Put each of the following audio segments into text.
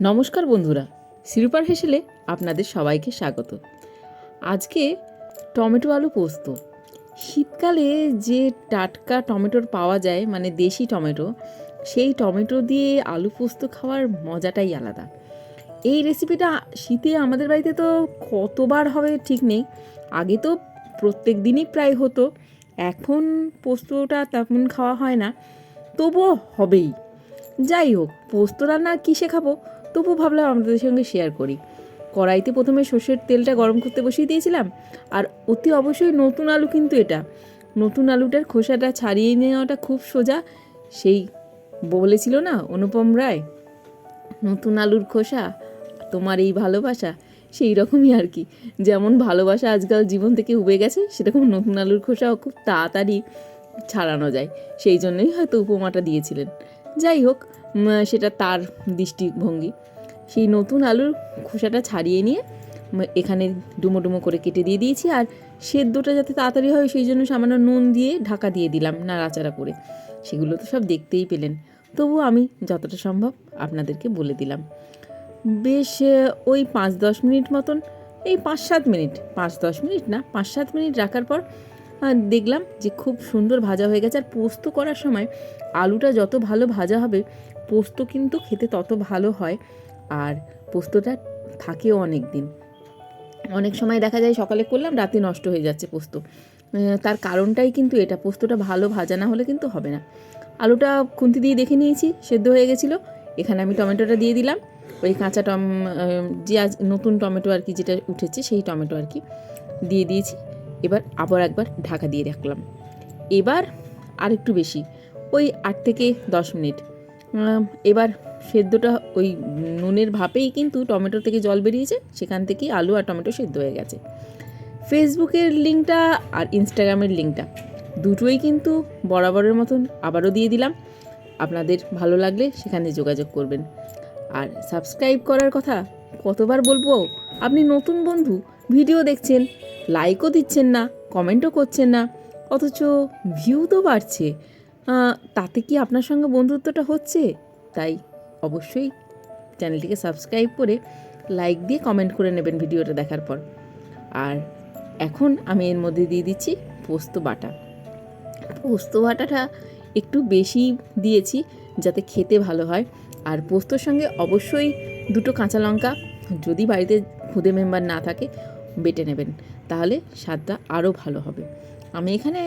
নমস্কার বন্ধুরা, শিরুপার হেসেলে আপনাদের সবাইকে স্বাগত। আজকে টমেটো আলু পোস্ত। শীতকালে যে টাটকা টমেটোর পাওয়া যায় মানে দেশি টমেটো, সেই টমেটো দিয়ে আলু পোস্ত খাওয়ার মজাটাই আলাদা। এই রেসিপিটা শীতে আমাদের বাড়িতে তো কতবার হবে ঠিক নেই। আগে তো প্রত্যেক দিনই প্রায় হতো, এখন পোস্তটা তেমন খাওয়া হয় না, তবুও হবেই। যাই হোক, পোস্ত রান্না কী শেখাবো তবু ভাবলাম আপনাদের সঙ্গে শেয়ার করি। কড়াইতে প্রথমে সর্ষের তেলটা গরম করতে বসিয়ে দিয়েছিলাম, আর অতি অবশ্যই নতুন আলু কিন্তু এটা। নতুন আলুটার খোসাটা ছাড়িয়ে নেওয়াটা খুব সোজা, সেই বলেছিল না অনুপম রায়, নতুন আলুর খোসা, তোমার এই ভালোবাসা। সেই রকমই আর কি। যেমন ভালোবাসা আজকাল জীবন থেকে উবে গেছে, সেরকম নতুন আলুর খোসাও খুব তাড়াতাড়ি ছাড়ানো যায়। সেই জন্যই হয়তো উপমাটা দিয়েছিলেন। যাই হোক সেটা তার দৃষ্টিভঙ্গি। সেই নতুন আলুর খোসাটা ছাড়িয়ে নিয়ে এখানে ডুমো ডুমো করে কেটে দিয়ে দিয়েছি আর সেদ্ধটা যাতে তাড়াতাড়ি হয় সেই জন্য সামান্য নুন দিয়ে ঢাকা দিয়ে দিলাম নাড়াচাড়া করে। সেগুলো তো সব দেখতেই পেলেন। তবু আমি যতটা সম্ভব আপনাদেরকে বলে দিলাম। বেশ ওই পাঁচ দশ মিনিট মতন, এই পাঁচ সাত মিনিট, পাঁচ দশ মিনিট না, পাঁচ সাত মিনিট রাখার পর দেখলাম যে খুব সুন্দর ভাজা হয়ে গেছে। আর পোস্ত করার সময় আলুটা যত ভালো ভাজা হবে, পোস্ত কিন্তু খেতে তত ভালো হয়। আর পোস্তটা থাকেও অনেক দিন অনেক সময় দেখা যায় সকালে করলাম, রাতে নষ্ট হয়ে যাচ্ছে পোস্ত। তার কারণটাই কিন্তু এটা। পোস্তটা ভালো ভাজা না হলে কিন্তু হবে না। আলুটা খুন্তি দিয়ে দেখে নিয়েছি, সেদ্ধ হয়ে গেছিল। এখানে আমি টমেটোটা দিয়ে দিলাম। ওই কাঁচা টম যে আজ নতুন টমেটো আর কি যেটা উঠেছে, সেই টমেটো আর কি দিয়ে দিয়েছি। এবার আবার একবার ঢাকা দিয়ে রাখলাম এবার আর একটু বেশি, ওই আট থেকে দশ মিনিট। এবার সেদ্ধটা ওই নুনের ভাপেই কিন্তু টমেটো থেকে জল বেরিয়েছে, সেখান থেকেই আলু আর টমেটো সেদ্ধ হয়ে গেছে। ফেসবুকের লিঙ্কটা আর ইনস্টাগ্রামের লিঙ্কটা দুটোই কিন্তু বরাবরের মতন আবারও দিয়ে দিলাম। আপনাদের ভালো লাগলে সেখানে যোগাযোগ করবেন। আর সাবস্ক্রাইব করার কথা কতবার বলব, আপনি নতুন বন্ধু, ভিডিও দেখছেন লাইকও দিচ্ছেন না কমেন্টও করছেন না, অথচ ভিউ তো বাড়ছে। তাতে কি আপনার সঙ্গে বন্ধুত্বটা হচ্ছে? তাই অবশ্যই চ্যানেলটিকে সাবস্ক্রাইব করে লাইক দিয়ে কমেন্ট করে নেবেন ভিডিওটা দেখার পর। আর এখন আমি এর মধ্যে দিয়ে দিচ্ছি পোস্ত বাটা। পোস্ত বাটাটা একটু বেশি দিয়েছি যাতে খেতে ভালো হয়। আর পোস্তর সঙ্গে অবশ্যই দুটো কাঁচা লঙ্কা, যদি বাড়িতে খুদে মেম্বার না থাকে বেটে নেবেন। তাহলে স্বাদটা আরও ভালো হবে। আমি এখানে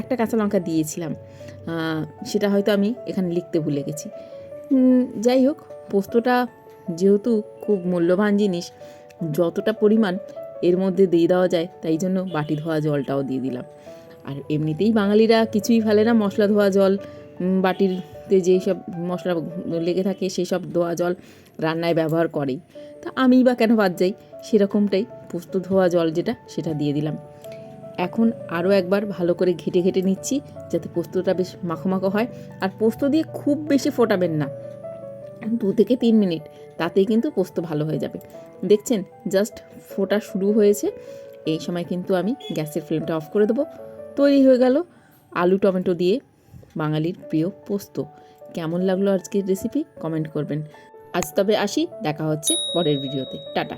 একটা কাঁচা লঙ্কা দিয়েছিলাম। সেটা হয়তো আমি এখানে লিখতে ভুলে গেছি। যাই হোক, পোস্তটা যেহেতু খুব মূল্যবান জিনিস, যতটা পরিমাণ এর মধ্যে দিয়ে দেওয়া যায়, তাই জন্য বাটি ধোয়া জলটাও দিয়ে দিলাম। আর এমনিতেই বাঙালিরা কিছুই ফেলে না, মশলা ধোয়া জল বাটিতে যেই সব মশলা লেগে থাকে, সেই সব ধোয়া জল রান্নায় ব্যবহার করেই। তা আমিই বা কেন বাদ যাই? সেরকমটাই পোস্ত ধোয়া জল যেটা, সেটা দিয়ে দিলাম। এখন আরও একবার ভালো করে ঘেটে ঘেটে নিচ্ছি, যাতে পোস্তটা বেশ মাখো মাখো হয়। আর পোস্ত দিয়ে খুব বেশি ফোটাবেন না, দু থেকে তিন মিনিট, তাতেই কিন্তু পোস্ত ভালো হয়ে যাবে। দেখছেন, জাস্ট ফোটা শুরু হয়েছে। এই সময় কিন্তু আমি গ্যাসের ফ্লেমটা অফ করে দেবো। তৈরি হয়ে গেল আলু টমেটো দিয়ে বাঙালির প্রিয় পোস্ত। কেমন লাগল আজকের রেসিপি কমেন্ট করবেন। আজ তবে আসি, দেখা হচ্ছে পরের ভিডিওতে টাটা।